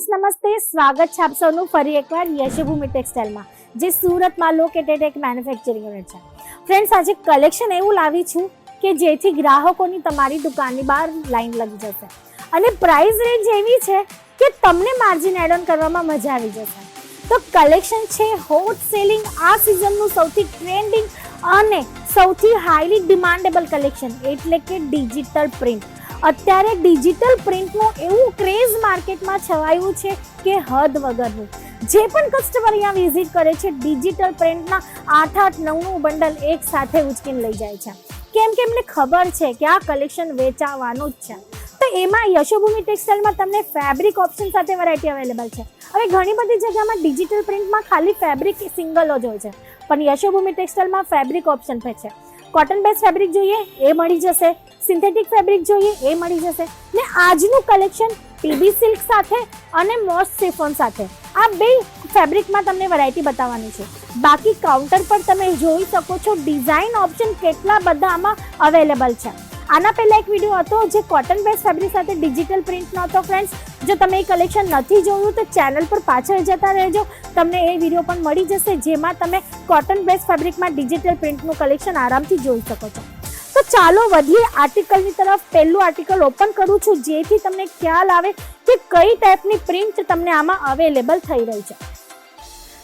Friends નમસ્તે. સ્વાગત છે આપ સૌનું ફરી એકવાર યશભૂમિ ટેક્સટાઇલમાં, જે સુરતમાં લોકેટેડ એક મેન્યુફેક્ચરિંગ યુનિટ છે. ફ્રેન્ડ્સ આજે કલેક્શન એવું લાવી છું કે જેથી ગ્રાહકોની તમારી દુકાનની બહાર લાઈન લગી જશે. અને પ્રાઇસ રેન્જ એવી છે કે તમને માર્જિન એડ ઓન કરવામાં મજા આવી જશે. તો કલેક્શન છે હોટ સેલિંગ આ સિઝનનું સૌથી ટ્રેન્ડિંગ અને સૌથી હાઈલી ડિમાન્ડેબલ કલેક્શન એટલે કે ડિજિટલ પ્રિન્ટ અત્યારે ડિજિટલ પ્રિન્ટનું એવું ક્રેઝ માર્કેટમાં છવાયું છે કે હદ વગરનું. જે પણ કસ્ટમર અહીંયા વિઝિટ કરે છે, ડિજિટલ પ્રિન્ટના આઠ આઠ નવનું બંડલ એક સાથે ઉચકીને લઈ જાય છે. કેમ કે એમને ખબર છે કે આ કલેક્શન વેચાવાનું જ છે. તો એમાં યશોભૂમિ ટેક્સટાઇલમાં તમને ફેબ્રિક ઓપ્શન સાથે વેરાયટી અવેલેબલ છે. હવે ઘણી બધી જગ્યામાં ડિજિટલ પ્રિન્ટમાં ખાલી ફેબ્રિક સિંગલ જ હોય છે. પણ યશોભૂમિ ટેક્સટાઇલમાં ફેબ્રિક ઓપ્શન પણ છે. કોટન બેઝ ફેબ્રિક જોઈએ, એ મળી જશે. સિન્થેટિક ફેબ્રિક જોઈએ, એ મળી જશે. ને આજનું કલેક્શન પીબી સિલ્ક સાથે અને મોસ્ટ સિફોન સાથે. આ બે ફેબ્રિકમાં તમને વેરાયટી બતાવવાની છે. બાકી કાઉન્ટર પર તમે જોઈ શકો છો ડિઝાઇન ઓપ્શન કેટલા બધા આમાં અવેલેબલ છે. આના પહેલા એક વીડિયો હતો જે કોટન બેઝ ફેબ્રિક સાથે ડિજિટલ પ્રિન્ટનો હતો ફ્રેન્ડ્સ જો તમે એ કલેક્શન નથી જોયું તો ચેનલ પર પાછળ જતા રહેજો. તમને એ વીડિયો પણ મળી જશે જેમાં તમે કોટન બેઝ ફેબ્રિકમાં ડિજિટલ પ્રિન્ટનું કલેક્શન આરામથી જોઈ શકો છો. તો ચાલો વધીએ આર્ટિકલની તરફ. પહેલું આર્ટિકલ ઓપન કરું છું, જેથી તમને ખ્યાલ આવે કે કઈ ટાઈપની પ્રિન્ટ તમને આમાં અવેલેબલ થઈ રહી છે.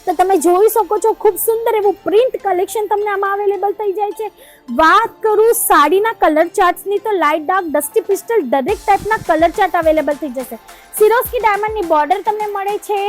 તો તમે જોઈ શકો છો, ખૂબ સુંદર એવું પ્રિન્ટ કલેક્શન તમને આમાં અવેલેબલ થઈ જાય છે. વાત કરું સાડીના કલર ચાર્ટ્સની, તો લાઇટ ડાર્ક ડસ્ટી પિસ્ટલ દરેક ટાઈપના કલર ચાર્ટ અવેલેબલ થઈ જશે. સિરોસ્કી ડાયમંડની બોર્ડર તમને મળે છે.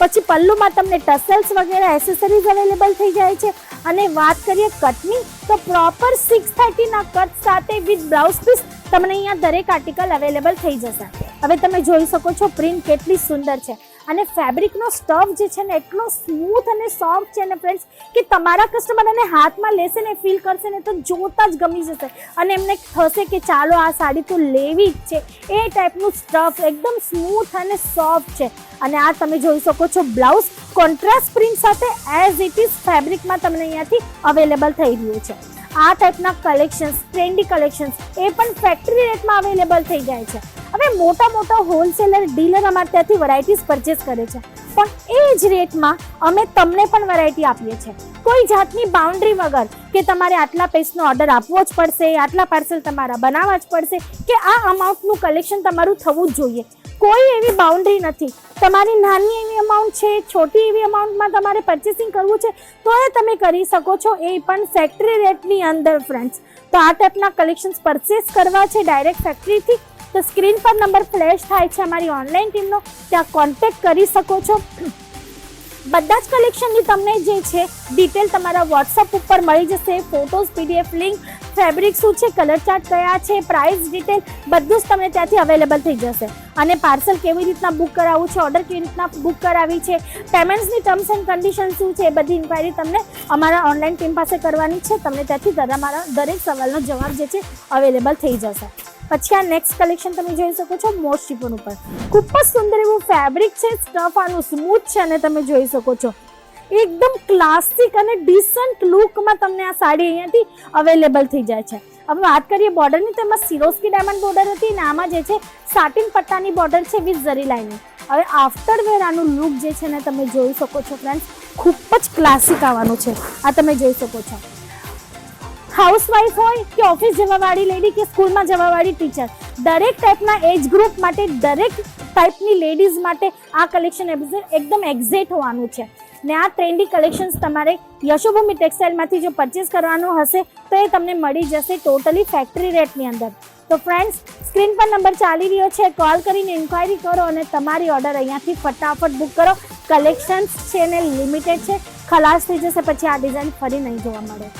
પછી પલ્લુમાં તમને ટસલ્સ વગેરે એસેસરીઝ અવેલેબલ થઈ જાય છે. અને વાત કરીએ કટની તો પ્રોપર સિક્સ થર્ટીના કટ સાથે વિથ બ્લાઉઝ પીસ તમને અહીંયા દરેક આર્ટિકલ અવેલેબલ થઈ જશે. હવે તમે જોઈ શકો છો પ્રિન્ટ કેટલી સુંદર છે. અને ફેબ્રિકનો સ્ટફ જે છે ને, એટલો સ્મૂથ અને સોફ્ટ છે ને ફ્રેન્ડ્સ કે તમારા કસ્ટમર એને હાથમાં લેશે ને ફીલ કરશે ને, તો જોતા જ ગમી જશે. અને એમને થશે કે ચાલો આ સાડી તો લેવી જ છે. એ ટાઈપનું સ્ટફ એકદમ સ્મૂથ અને સોફ્ટ છે. અને આ તમે જોઈ શકો છો બ્લાઉઝ કોન્ટ્રાસ્ટ પ્રિન્ટ સાથે એઝ ઇટ ઇઝ ફેબ્રિકમાં તમને અહીંયાથી અવેલેબલ થઈ રહ્યું છે. આ ટાઈપના કલેક્શન્સ ટ્રેન્ડી કલેક્શન્સ એ પણ ફેક્ટરી રેટમાં અવેલેબલ થઈ જાય છે. હવે મોટા મોટા હોલસેલર ડીલર અમારે ત્યાંથી વેરાયટીઝ પરચેસ કરે છે. પણ એ જ રેટમાં અમે તમને પણ વેરાયટી આપીએ છીએ. કોઈ જાતની બાઉન્ડ્રી વગર કે તમારે આટલા પૈસનો ઓર્ડર આપવો જ પડશે, આટલા પાર્સલ તમારા બનાવવા જ પડશે, કે આ અમાઉન્ટનું કલેક્શન તમારું થવું જ જોઈએ. કોઈ એવી બાઉન્ડ્રી નથી. તમારી નાની એવી અમાઉન્ટ છે, છોટી એવી અમાઉન્ટમાં તમારે પરચેસિંગ કરવું છે, તો એ તમે કરી શકો છો. એ પણ ફેક્ટરી રેટની અંદર ફ્રેન્ડ્સ તો આ ટાઈપના કલેક્શન્સ પરચેસ કરવા છે ડાયરેક્ટ ફેક્ટરીથી તો સ્ક્રીન પર નંબર ફ્લેશ થાય છે અમારી ઓનલાઈન ટીમનો, ત્યાં કોન્ટેક્ટ કરી શકો છો. બધા જ કલેક્શનની તમને જે છે ડિટેલ તમારા વોટ્સઅપ ઉપર મળી જશે. ફોટોઝ પીડીએફ લિંક ફેબ્રિક શું છે કલર ચાર્ટ કયા છે પ્રાઇસ ડિટેલ બધું જ તમને ત્યાંથી અવેલેબલ થઈ જશે. અને પાર્સલ કેવી રીતના બુક કરાવવું છે ઓર્ડર કેવી રીતના બુક કરાવી છે પેમેન્ટ્સની ટર્મ્સ એન્ડ કન્ડિશન શું છે, એ બધી ઇન્ક્વાયરી તમને અમારા ઓનલાઈન ટીમ પાસે કરવાની છે. તમને ત્યાંથી તમારા દરેક સવાલનો જવાબ જે છે અવેલેબલ થઈ જશે. પછી આ નેક્સ્ટ કલેક્શન તમે જોઈ શકો છો મોસ્ટ શિફોન ઉપર. ખૂબ જ સુંદર એવું ફેબ્રિક છે સ્ટફ આનું સ્મૂથ છે અને તમે જોઈ શકો છો. એકદમ ક્લાસિક અને ડિસન્ટ લુકમાં તમને આ સાડી અહીંયાથી અવેલેબલ થઈ જાય છે. હવે વાત કરીએ બોર્ડરની તો એમાં સિરોસ્કી ડાયમંડ બોર્ડર હતી અને આમાં જે છે સાટિન પટ્ટાની બોર્ડર છે વિથ ઝરી લાઇનિંગ હવે આફ્ટર વેર આનું લુક જે છે ને તમે જોઈ શકો છો ફ્રેન્ડ્સ ખૂબ જ ક્લાસિક આવવાનું છે. આ તમે જોઈ શકો છો. હાઉસવાઈફ હોય કે ઓફિસ જવાવાળી લેડી કે સ્કૂલમાં જવાવાળી ટીચર દરેક ટાઈપના એજ ગ્રુપ માટે, દરેક ટાઈપની લેડીઝ માટે આ કલેક્શન એકદમ એક્ઝેક્ટ હોવાનું છે. ને આ ટ્રેન્ડી કલેક્શન્સ તમારે યશોભૂમિ ટેક્સટાઇલમાંથી જો પરચેસ કરવાનું હશે, તો એ તમને મળી જશે ટોટલી ફેક્ટરી રેટની અંદર. તો ફ્રેન્ડ્સ સ્ક્રીન પર નંબર ચાલી રહ્યો છે. કોલ કરીને ઇન્ક્વાયરી કરો અને તમારી ઓર્ડર અહીંયાથી ફટાફટ બુક કરો. કલેક્શન્સ છે ને લિમિટેડ છે. ખલાસ થઈ જશે, પછી આ ડિઝાઇન ફરી નહીં જોવા મળે.